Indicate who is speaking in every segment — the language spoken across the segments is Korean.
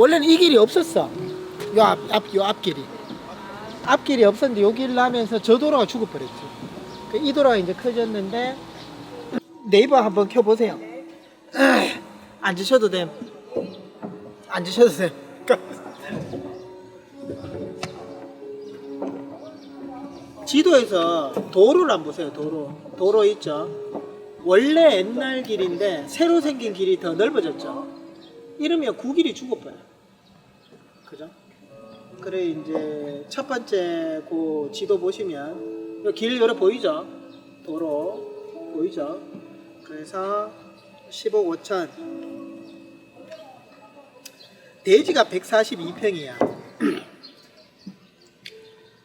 Speaker 1: 원래는 이 길이 없었어. 요 앞, 앞, 요 앞길이. 앞길이 없었는데 요 길로 하면서 저 도로가 죽어버렸지. 그이 도로가 이제 커졌는데 네이버 한번 켜보세요. 앉으셔도 됨. 앉으셔도 됨. 지도에서 도로를 안 보세요. 도로. 도로 있죠. 원래 옛날 길인데 새로 생긴 길이 더 넓어졌죠. 이러면 구길이 죽어버려. 그죠? 그래 이제 첫 번째 그 지도 보시면 요길 요래 보이죠? 도로 보이죠? 그래서 15억 5천 대지가 142평이야.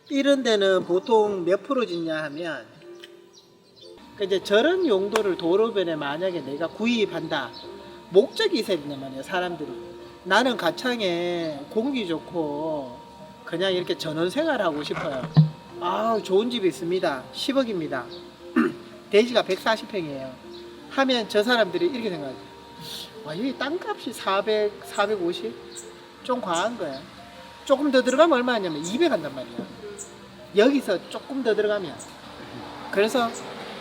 Speaker 1: 이런 데는 보통 몇 프로 짓냐 하면 그 이제 저런 용도를 도로변에 만약에 내가 구입한다. 목적이 말이에요 사람들이 나는 가창에 공기 좋고 그냥 이렇게 전원 생활하고 싶어요. 아 좋은 집이 있습니다. 10억입니다. 대지가 140평이에요. 하면 저 사람들이 이렇게 생각해요 와 여기 땅값이 400, 450? 좀 과한 거야 조금 더 들어가면 얼마냐면 200 한단 말이야 여기서 조금 더 들어가면 그래서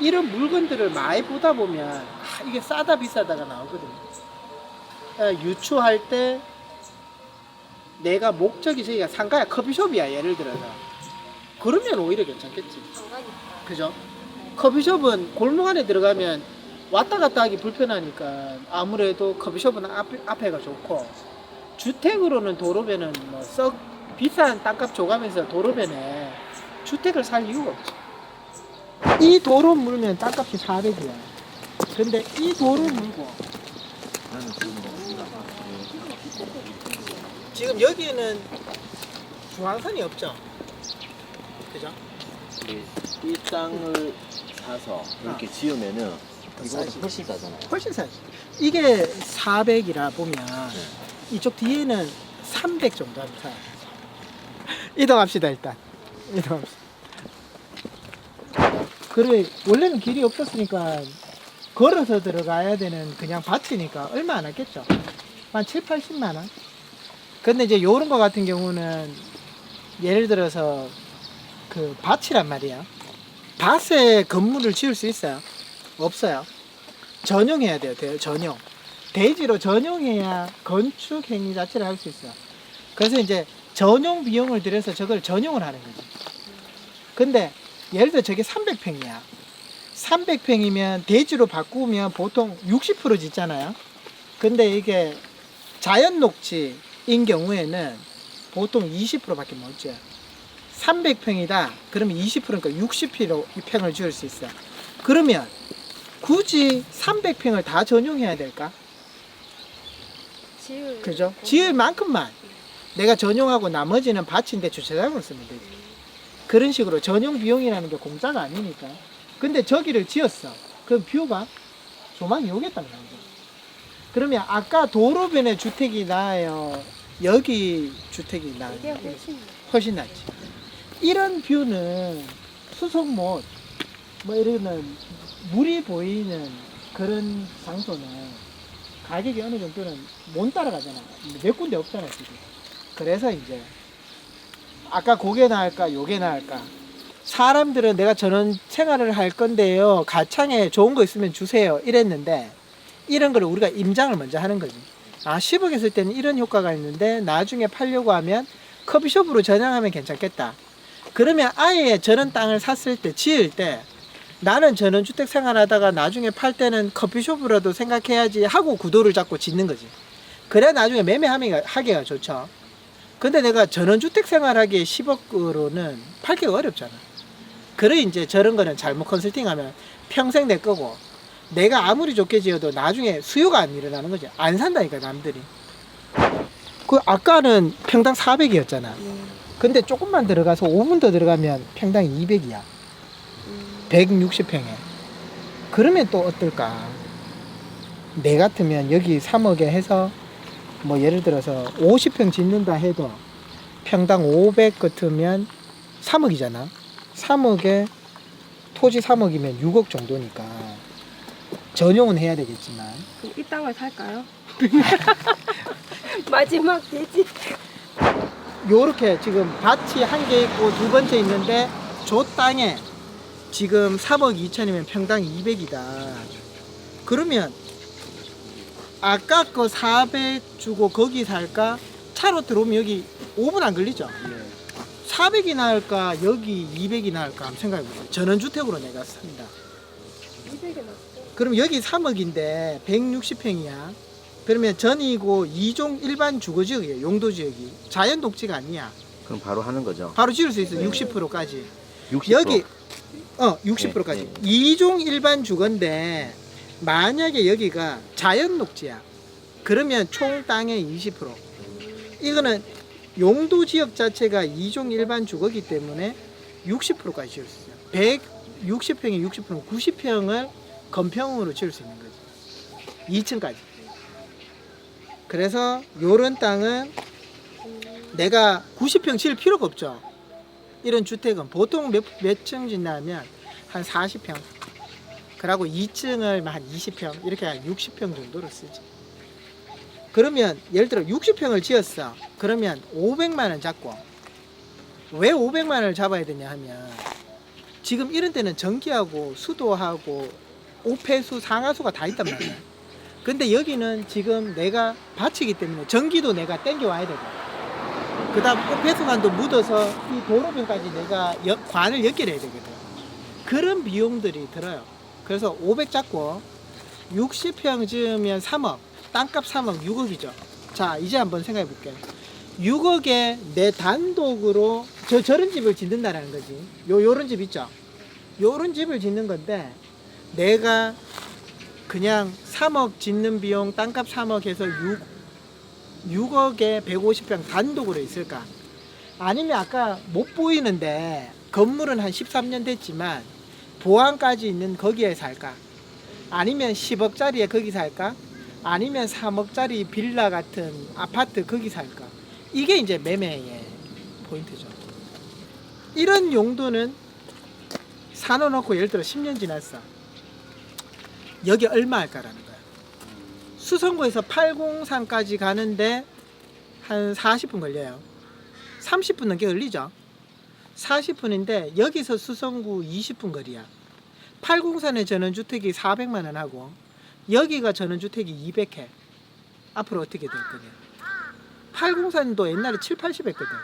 Speaker 1: 이런 물건들을 많이 보다 보면 아, 이게 싸다 비싸다가 나오거든요. 그러니까 유추할 때 내가 목적이 저기가 상가야 커피숍이야 예를 들어서 그러면 오히려 괜찮겠지. 그죠? 커피숍은 골목 안에 들어가면 왔다 갔다 하기 불편하니까 아무래도 커피숍은 앞, 앞에가 좋고 주택으로는 도로변은 뭐 썩 비싼 땅값 줘가면서 도로변에 주택을 살 이유가 없지. 이 도로 물면 땅값이 400이야. 근데 이 도로 물고 지금 여기는 중앙선이 없죠. 그죠?
Speaker 2: 이 땅을 사서 이렇게 지으면은 이거보다. 훨씬 싸잖아요.
Speaker 1: 훨씬 싸지. 이게 400이라 보면 이쪽 뒤에는 300 정도 합니다. 이동합시다 일단. 이동합시다. 그래 원래는 길이 없었으니까 걸어서 들어가야 되는 그냥 밭이니까 얼마 안 했겠죠. 한 7, 80만 원. 근데 이제 요런 거 같은 경우는 예를 들어서 그 밭이란 말이야. 밭에 건물을 지을 수 있어요? 없어요. 전용해야 돼요. 대- 전용. 대지로 전용해야 건축 행위 자체를 할 수 있어요. 그래서 이제 전용 비용을 들여서 저걸 전용을 하는 거지. 근데 예를 들어 저게 300평이야. 300평이면 대지로 바꾸면 보통 60% 짓잖아요. 근데 이게 자연 녹지인 경우에는 보통 20%밖에 못 지어요. 300평이다. 그러면 20%니까 60평을 지을 수 있어. 그러면 굳이 300평을 다 전용해야 될까?
Speaker 3: 지을
Speaker 1: 그죠? 지을 만큼만 내가 전용하고 나머지는 밭인데 주차장으로 쓰면 되지. 그런 식으로 전용 비용이라는 게 공짜가 아니니까. 근데 저기를 지었어. 그럼 뷰가 조망이 오겠다는 거죠. 그러면 아까 도로변에 주택이 나아요. 여기 주택이 나아요.
Speaker 3: 이게 훨씬
Speaker 1: 훨씬 낫지. 이런 뷰는 수속못, 뭐 이러는 물이 보이는 그런 장소는 가격이 어느 정도는 못 따라가잖아. 몇 군데 없잖아, 지금. 그래서 이제 아까 그게 나을까, 요게 나을까. 사람들은 내가 저런 생활을 할 건데요. 가창에 좋은 거 있으면 주세요. 이랬는데 이런 거를 우리가 임장을 먼저 하는 거지. 아, 10억 했을 때는 이런 효과가 있는데 나중에 팔려고 하면 커피숍으로 전향하면 괜찮겠다. 그러면 아예 저런 땅을 샀을 때, 지을 때, 나는 저런 주택 생활하다가 나중에 팔 때는 커피숍으로도 생각해야지 하고 구도를 잡고 짓는 거지. 그래야 나중에 매매하기가 하기가 좋죠. 근데 내가 전원주택 생활하기에 10억으로는 팔기가 어렵잖아. 그래 이제 저런 거는 잘못 컨설팅하면 평생 내 거고 내가 아무리 좋게 지어도 나중에 수요가 안 일어나는 거지. 안 산다니까 남들이. 그 아까는 평당 400이었잖아.
Speaker 3: 음,
Speaker 1: 근데 조금만 들어가서 5분 더 들어가면 평당 200이야.
Speaker 3: 음,
Speaker 1: 160평에. 그러면 또 어떨까? 내 같으면 여기 3억에 해서 뭐 예를 들어서 50평 짓는다 해도 평당 500 같으면 3억이잖아. 3억에 토지 3억이면 6억 정도니까 전용은 해야 되겠지만
Speaker 3: 이 땅을 살까요? 마지막 돼지.
Speaker 1: 요렇게 지금 밭이 한 개 있고 두 번째 있는데 저 땅에 지금 3억 2천이면 평당 200이다. 그러면 아까 그400 주고 거기 살까? 차로 들어오면 여기 5분 안 걸리죠? 400이 나을까? 여기 200이 나을까? 한번 생각해 보세요. 전원주택으로 내가 삽니다.
Speaker 3: 200에 났어.
Speaker 1: 그럼 여기 3억인데 160평이야. 그러면 전이고 2종 일반 주거지역이에요. 용도지역이. 자연 녹지가 아니야.
Speaker 2: 그럼 바로 하는 거죠.
Speaker 1: 바로 지을 수 있어. 60%까지.
Speaker 2: 60%.
Speaker 1: 여기 어 60%까지.
Speaker 2: 네,
Speaker 1: 이 2종 일반 주거인데 만약에 여기가 자연 녹지야. 그러면 총 땅의 20%. 이거는 용도 지역 자체가 2종 일반 주거기 때문에 60%까지 지을 수 있어요. 160평에 60%는 90평을 건평으로 지을 수 있는 거지. 2층까지. 그래서 요런 땅은 내가 90평 지을 필요가 없죠. 이런 주택은 보통 몇, 몇 층 짓냐면 한 40평. 그리고 2층을 한 20평, 이렇게 한 60평 정도로 쓰지. 그러면 예를 들어 60평을 지었어. 그러면 500만 원 잡고 왜 500만 원을 잡아야 되냐 하면 지금 이런 데는 전기하고 수도하고 오폐수, 상하수가 다 있단 말이야. 근데 여기는 지금 내가 밭이기 때문에 전기도 내가 땡겨 와야 되고 그 다음 오폐수관도 묻어서 이 도로변까지 내가 여- 관을 연결해야 되거든. 그런 비용들이 들어요. 그래서 500 잡고 60평 지으면 3억, 땅값 3억, 6억이죠. 자, 이제 한번 생각해 볼게요. 6억에 내 단독으로 저 저런 집을 짓는다라는 거지. 요 요런 집 있죠. 요런 집을 짓는 건데 내가 그냥 3억 짓는 비용 땅값 3억 해서 6 6억에 150평 단독으로 있을까? 아니면 아까 못 보이는데 건물은 한 13년 됐지만 보안까지 있는 거기에 살까? 아니면 10억짜리에 거기 살까? 아니면 3억짜리 빌라 같은 아파트 거기 살까? 이게 이제 매매의 포인트죠. 이런 용도는 사놓고 예를 들어 10년 지났어. 여기 얼마 할까라는 거야. 수성구에서 803까지 가는데 한 40분 걸려요. 30분 넘게 걸리죠. 40분인데 여기서 수성구 20분 거리야. 803의 전원주택이 400만 원 하고 여기가 전원주택이 200해. 앞으로 어떻게 될 거냐. 803도 옛날에 7, 80 했거든.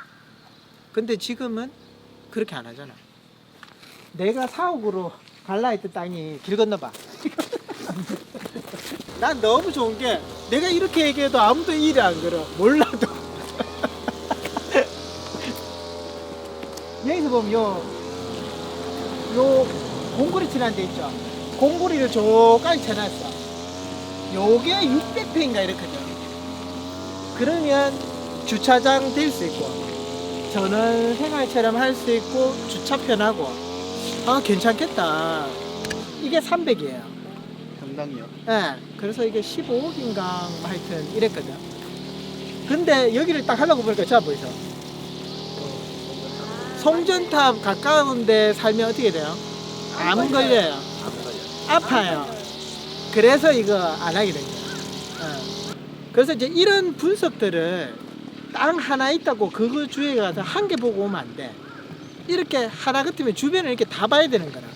Speaker 1: 근데 지금은 그렇게 안 하잖아. 내가 4억으로 갈라 했던 땅이 길 건너봐. 난 너무 좋은 게 내가 이렇게 얘기해도 아무도 일이 안 걸어. 몰라도. 여기서 보면 요, 요 공구리 칠한 데 있죠. 공구리를 저까지 쳐놨어. 요게 600평인가 이렇거든. 그러면 주차장 될 수 있고, 전원 생활처럼 할 수 있고, 주차 편하고, 아, 괜찮겠다. 이게 300이에요.
Speaker 2: 상당히요.
Speaker 1: 예, 그래서 이게 15억인가 하여튼 이랬거든. 근데 여기를 딱 하려고 보니까 자 보이죠? 송전탑 가까운데 살면 어떻게 돼요? 암 걸려요. 아파요. 그래서 이거 안 하게 된 거예요. 예. 그래서 이제 이런 분석들을 땅 하나 있다고 그거 주위에 가서 한 개 보고 오면 안 돼. 이렇게 하나 같으면 주변을 이렇게 다 봐야 되는 거라.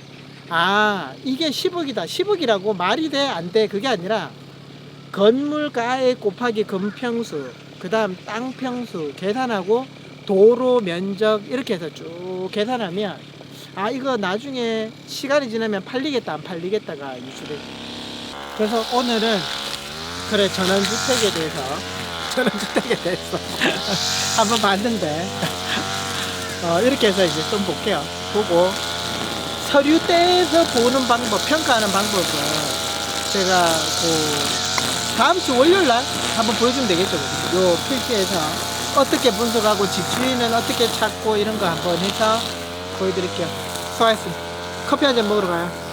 Speaker 1: 아, 이게 10억이다. 10억이라고 말이 돼? 안 돼? 그게 아니라 건물가액 곱하기 건평수, 그 다음 땅평수 계산하고 도로 면적 이렇게 해서 쭉 계산하면 아, 이거 나중에 시간이 지나면 팔리겠다, 안 팔리겠다가 유추돼. 그래서 오늘은 그래, 전원주택에 대해서 전원주택에 대해서 한번 봤는데 어, 이렇게 해서 이제 좀 볼게요. 보고 서류 떼서 보는 방법, 평가하는 방법은 제가 그 다음 주 월요일 날 한번 보여주면 되겠죠. 요 필지에서 어떻게 분석하고 집주인은 어떻게 찾고 이런 거 한번 해서 보여드릴게요. 수고하셨습니다. 커피 한 잔 먹으러 가요.